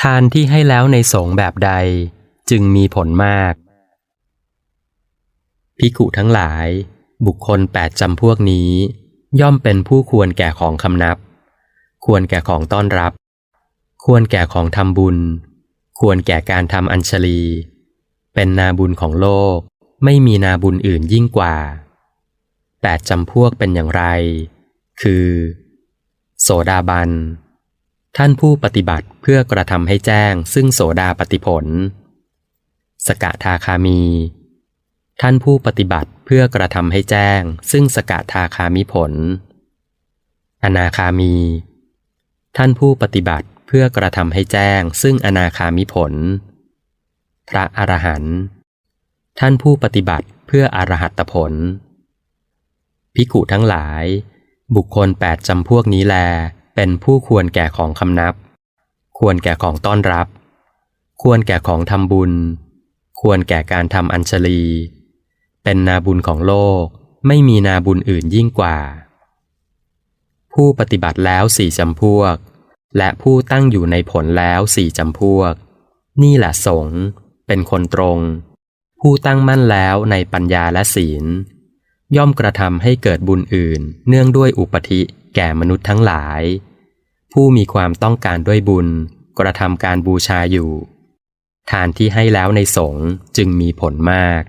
ทานที่ให้แล้วในสงแบบใดจึงมีผลมาก พิกุทั้งหลาย บุคคลแปดจำพวกนี้ ย่อมเป็นผู้ควรแก่ของคำนับ ควรแก่ของต้อนรับ ควรแก่ของทำบุญ ควรแก่การทำอัญชลี เป็นนาบุญของโลก ไม่มีนาบุญอื่นยิ่งกว่าแปดจำพวกเป็นอย่างไร คือ โสดาบัน ท่านผู้ปฏิบัติเพื่อกระทำให้แจ้ง ซึ่งโสดาปฏิผล สกทาคามี ท่านผู้ปฏิบัติเพื่อกระทำให้แจ้ง ซึ่งสกทาคามิผล อนาคามี ท่านผู้ปฏิบัติเพื่อกระทำให้แจ้ง ซึ่งอนาคามิผล พระอรหันต์ท่านผู้ปฏิบัติเพื่ออรหัตผล ภิกขุทั้งหลาย บุคคลแปดจำพวกนี้แล เป็นผู้ควรแก่ของคำนับ ควรแก่ของต้อนรับ ควรแก่ของทำบุญ ควรแก่การทำอัญชลี เป็นนาบุญของโลกไม่มีนาบุญอื่นยิ่งกว่า ผู้ปฏิบัติแล้วสี่จำพวก และผู้ตั้งอยู่ในผลแล้วสี่จำพวก นี่แหละสงเป็นคนตรง ผู้ตั้งมั่นแล้วในปัญญาและศีล ย่อมกระทำให้เกิดบุญอื่น เนื่องด้วยอุปธิแก่มนุษย์ทั้งหลาย ผู้มีความต้องการด้วยบุญ กระทำการบูชาอยู่ ทานที่ให้แล้วในสงฆ์จึงมีผลมาก